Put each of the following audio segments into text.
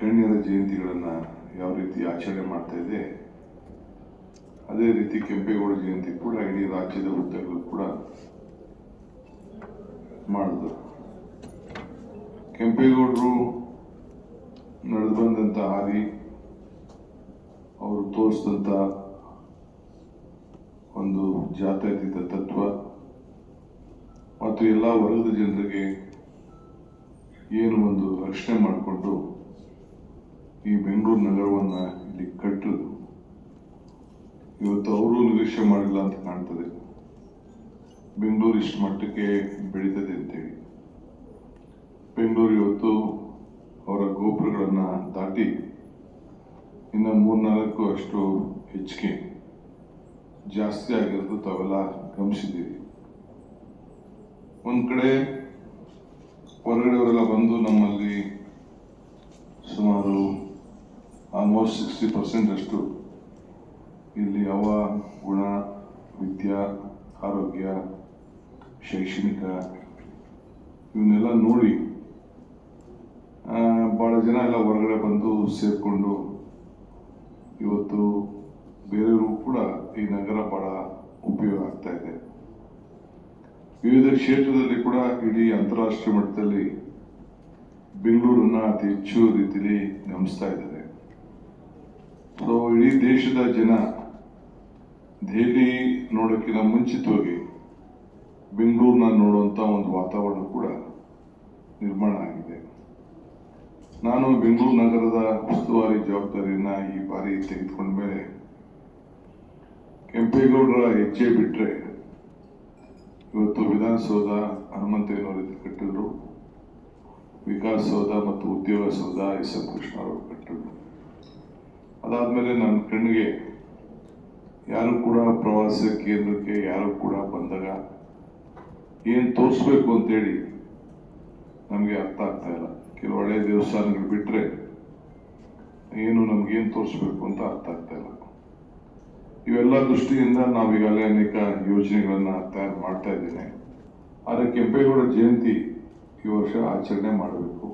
ಗಣ್ಯರ ಜಯಂತಿಗಳನ್ನು ಯಾವ ರೀತಿ ಆಚರಣೆ ಮಾಡ್ತಾ ಇದೆ, ಅದೇ ರೀತಿ ಕೆಂಪೇಗೌಡ ಜಯಂತಿ ಕೂಡ ಇಡೀ ರಾಜ್ಯದ ಹುದ್ದೆಗಳು ಕೂಡ ಮಾಡಿದ್ರು ಕೆಂಪೇಗೌಡರು ನಡೆದು ಬಂದಂಥ ಹಾದಿ, ಅವರು ತೋರಿಸಿದಂಥ ಒಂದು ಜಾತ್ಯತೀತ ತತ್ವ ಮತ್ತು ಎಲ್ಲ ವರ್ಗದ ಜನರಿಗೆ ಏನು ಒಂದು ರಕ್ಷಣೆ ಮಾಡಿಕೊಂಡು ಈ ಬೆಂಗಳೂರು ನಗರವನ್ನ ಇಲ್ಲಿ ಕಟ್ಟಿದ್ರು. ಇವತ್ತು ಅವರು ನಿರೀಕ್ಷೆ ಮಾಡಿಲ್ಲ ಅಂತ ಕಾಣ್ತದೆ. ಬೆಂಗಳೂರು ಇಷ್ಟು ಮಟ್ಟಕ್ಕೆ ಬೆಳೀತದೆ ಅಂತೇಳಿ. ಬೆಂಗಳೂರು ಇವತ್ತು ಅವರ ಗೋಪುರಗಳನ್ನು ದಾಟಿ ಇನ್ನು ಮೂರ್ನಾಲ್ಕು ಅಷ್ಟು ಹೆಚ್ಚಿಗೆ ಜಾಸ್ತಿ ಆಗಿರೋದು ತಾವೆಲ್ಲ ಗಮನಿಸಿದ್ದೀವಿ ಒಂದು ಕಡೆ ಹೊರಗಡೆಯವರೆಲ್ಲ ಪರ್ಸೆಂಟ್ ಅಷ್ಟು. ಇಲ್ಲಿ ಯಾವ ಗುಣ, ವಿದ್ಯಾ, ಆರೋಗ್ಯ, ಶೈಕ್ಷಣಿಕ, ಇವನ್ನೆಲ್ಲ ನೋಡಿ ಭಾಳ ಜನ ಎಲ್ಲ ಹೊರಗಡೆ ಬಂದು ಸೇರಿಕೊಂಡು ಇವತ್ತು ಬೇರೆಯವರು ಕೂಡ ಈ ನಗರ ಬಹಳ ಉಪಯೋಗ ಆಗ್ತಾ ಇದೆ. ವಿವಿಧ ಕ್ಷೇತ್ರದಲ್ಲಿ ಕೂಡ ಇಡೀ ಅಂತಾರಾಷ್ಟ್ರೀಯ ಮಟ್ಟದಲ್ಲಿ ಬೆಂಗಳೂರನ್ನ ಅತಿ ಹೆಚ್ಚು ರೀತಿಯಲ್ಲಿ ಗಮನಿಸ್ತಾ ಇದ್ದಾರೆ. ಸೊ ಇಡೀ ದೇಶದ ಜನ ದೆಹಲಿ ನೋಡೋಕ್ಕಿಂತ ಮುಂಚಿತವಾಗಿ ಬೆಂಗಳೂರನ್ನ ನೋಡುವಂಥ ಒಂದು ವಾತಾವರಣ ಕೂಡ ನಿರ್ಮಾಣ ಆಗಿದೆ. ನಾನು ಬೆಂಗಳೂರು ನಗರದ ಉಸ್ತುವಾರಿ ಜವಾಬ್ದಾರಿಯನ್ನು ಈ ಬಾರಿ ತೆಗೆದುಕೊಂಡ ಮೇಲೆ ಕೆಂಪೇಗೌಡರ ಹೆಜ್ಜೆ ಬಿಟ್ಟರೆ ಇವತ್ತು ವಿಧಾನಸೌಧ ಹನುಮಂತಯ್ಯನವರು ಕಟ್ಟಿದ್ರು. ವಿಕಾಸಸೌಧ ಮತ್ತು ಉದ್ಯೋಗ ಸೌಧ ಎಸ್ ಎಂ ಕೃಷ್ಣ ಅವರು ಕಟ್ಟಿದ್ರು. ಅದಾದ್ಮೇಲೆ ನನ್ನ ಕಣ್ಣಿಗೆ ಯಾರು ಕೂಡ ಪ್ರವಾಸ ಕೇಂದ್ರಕ್ಕೆ ಯಾರು ಕೂಡ ಬಂದಾಗ ಏನು ತೋರಿಸ್ಬೇಕು ಅಂತೇಳಿ ನಮಗೆ ಅರ್ಥ ಆಗ್ತಾ ಇಲ್ಲ. ಕೆಲವು ಹಳೆ ದೇವಸ್ಥಾನಗಳು ಬಿಟ್ಟರೆ ಏನು ನಮಗೇನು ತೋರಿಸ್ಬೇಕು ಅಂತ ಅರ್ಥ ಆಗ್ತಾ ಇಲ್ಲ. ಇವೆಲ್ಲ ದೃಷ್ಟಿಯಿಂದ ನಾವೀಗಾಗಲೇ ಅನೇಕ ಯೋಜನೆಗಳನ್ನು ತಯಾರು ಮಾಡ್ತಾ ಇದ್ದೇನೆ. ಆದರೆ ಕೆಂಪೇಗೌಡ ಜಯಂತಿ ಈ ವರ್ಷ ಆಚರಣೆ ಮಾಡಬೇಕು.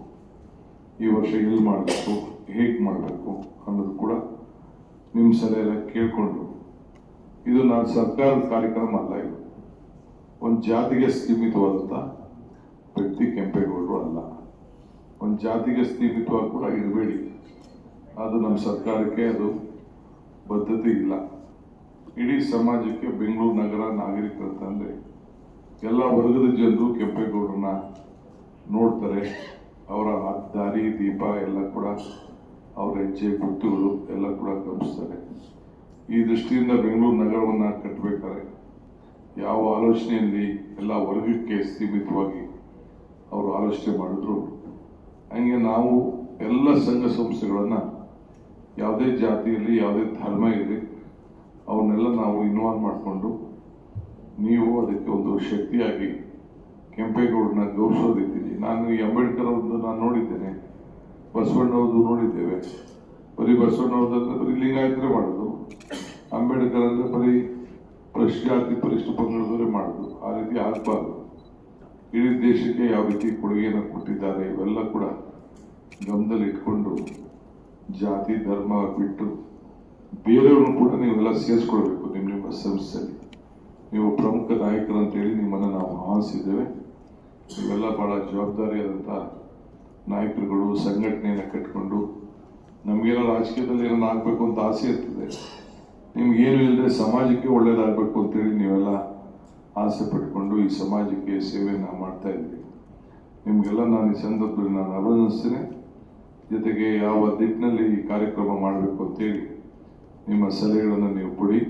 ಈ ವರ್ಷ ಇಲ್ಲಿ ಮಾಡಬೇಕು? ಹೇಗೆ ಮಾಡಬೇಕು ಅನ್ನೋದು ಕೂಡ ನಿಮ್ಮ ಸಲಹೆ ಎಲ್ಲ ಕೇಳಿಕೊಂಡು ಇದು ನಾನು ಸರ್ಕಾರದ ಕಾರ್ಯಕ್ರಮ ಅಲ್ಲ ಇದು. ಒಂದು ಜಾತಿಗೆ ಸೀಮಿತವಾದಂಥ ವ್ಯಕ್ತಿ ಕೆಂಪೇಗೌಡರು ಅಲ್ಲ. ಒಂದು ಜಾತಿಗೆ ಸೀಮಿತವಾಗಿ ಕೂಡ ಇರಬೇಡಿ. ಅದು ನಮ್ಮ ಸರ್ಕಾರಕ್ಕೆ ಅದು ಬದ್ಧತೆ ಇಲ್ಲ. ಇಡೀ ಸಮಾಜಕ್ಕೆ ಬೆಂಗಳೂರು ನಗರ ನಾಗರಿಕರಂತಂದ್ರೆ ಎಲ್ಲ ವರ್ಗದ ಜನರು ಕೆಂಪೇಗೌಡರನ್ನ ನೋಡ್ತಾರೆ. ಅವರ ದಾರಿ, ದೀಪ ಎಲ್ಲ ಕೂಡ ಅವರ ಹೆಜ್ಜೆ ಗುಟ್ಟುಗಳು ಎಲ್ಲ ಕೂಡ ಗಮನಿಸ್ತಾರೆ. ಈ ದೃಷ್ಟಿಯಿಂದ ಬೆಂಗಳೂರು ನಗರವನ್ನು ಕಟ್ಟಬೇಕಾದ್ರೆ ಯಾವ ಆಲೋಚನೆಯಲ್ಲಿ ಎಲ್ಲ ವರ್ಗಕ್ಕೆ ಸೀಮಿತವಾಗಿ ಅವರು ಆಲೋಚನೆ ಮಾಡಿದ್ರು. ಹಂಗೆ ನಾವು ಎಲ್ಲ ಸಂಘ ಸಂಸ್ಥೆಗಳನ್ನು ಯಾವುದೇ ಜಾತಿಯಲ್ಲಿ, ಯಾವುದೇ ಧರ್ಮ ಇರಲಿ ಅವನ್ನೆಲ್ಲ ನಾವು ಇನ್ವಾಲ್ವ್ ಮಾಡಿಕೊಂಡು ನೀವು ಅದಕ್ಕೆ ಒಂದು ಶಕ್ತಿಯಾಗಿ ಕೆಂಪೇಗೌಡನ್ನ ಗೌರವಿಸೋ ರೀತಿಯಲ್ಲಿ ನಾನು ಈ ಅಂಬೇಡ್ಕರ್ ಅವ್ರದ್ದು ನಾನು ನೋಡಿದ್ದೇನೆ. ಬಸವಣ್ಣವ್ರದ್ದು ನೋಡಿದ್ದೇವೆ. ಬರೀ ಬಸವಣ್ಣವ್ರದ್ದು ಬರೀ ಲಿಂಗಾಯತರೇ ಮಾಡೋದು. ಅಂಬೇಡ್ಕರ್ ಅಂದ್ರೆ ಬರೀ ಪರಿಶಿಷ್ಟ ಪರಿಷ್ಠ ಪಂಗಡದವರೇ ಮಾಡೋದು. ಆ ರೀತಿ ಆಗ್ಬಾರ್ದು. ಇಡೀ ದೇಶಕ್ಕೆ ಯಾವ ರೀತಿ ಕೊಡುಗೆಯನ್ನು ಕೊಟ್ಟಿದ್ದಾರೆ ಇವೆಲ್ಲ ಕೂಡ ಗಮನದಲ್ಲಿ ಇಟ್ಕೊಂಡು ಜಾತಿ, ಧರ್ಮ ಬಿಟ್ಟು ಬೇರೆಯವ್ರನ್ನು ಕೂಡ ನೀವೆಲ್ಲ ಸೇರಿಸ್ಕೊಳ್ಬೇಕು ನಿಮ್ಮ ನಿಮ್ಮ ಸಂಸ್ಥೆಯಲ್ಲಿ ನೀವು ಪ್ರಮುಖ ನಾಯಕರಂತೇಳಿ ನಿಮ್ಮನ್ನು ನಾವು ಆಹ್ವಾನಿಸಿದ್ದೇವೆ. ನೀವೆಲ್ಲ ಬಹಳ ಜವಾಬ್ದಾರಿಯಾದಂಥ ನಾಯಕರುಗಳು, ಸಂಘಟನೆಯನ್ನು ಕಟ್ಕೊಂಡು ನಮಗೇನೋ ರಾಜಕೀಯದಲ್ಲಿ ಏನೋ ಆಗಬೇಕು ಅಂತ ಆಸೆ ಇರ್ತದೆ. ನಿಮ್ಗೇನು ಇಲ್ಲದೆ ಸಮಾಜಕ್ಕೆ ಒಳ್ಳೇದಾಗಬೇಕು ಅಂತೇಳಿ ನೀವೆಲ್ಲ ಆಸೆ ಪಟ್ಕೊಂಡು ಈ ಸಮಾಜಕ್ಕೆ ಸೇವೆಯನ್ನು ಮಾಡ್ತಾ ಇದ್ದೀವಿ ನಿಮಗೆಲ್ಲ ನಾನು ಈ ಸಂದರ್ಭದಲ್ಲಿ ನಾನು ಅಭಿನಂದಿಸ್ತೇನೆ. ಜೊತೆಗೆ ಯಾವ ದಿಟ್ಟಿನಲ್ಲಿ ಈ ಕಾರ್ಯಕ್ರಮ ಮಾಡಬೇಕು ಅಂತೇಳಿ ನಿಮ್ಮ ಸಲಹೆಗಳನ್ನು ನೀವು ಕೊಡಿ.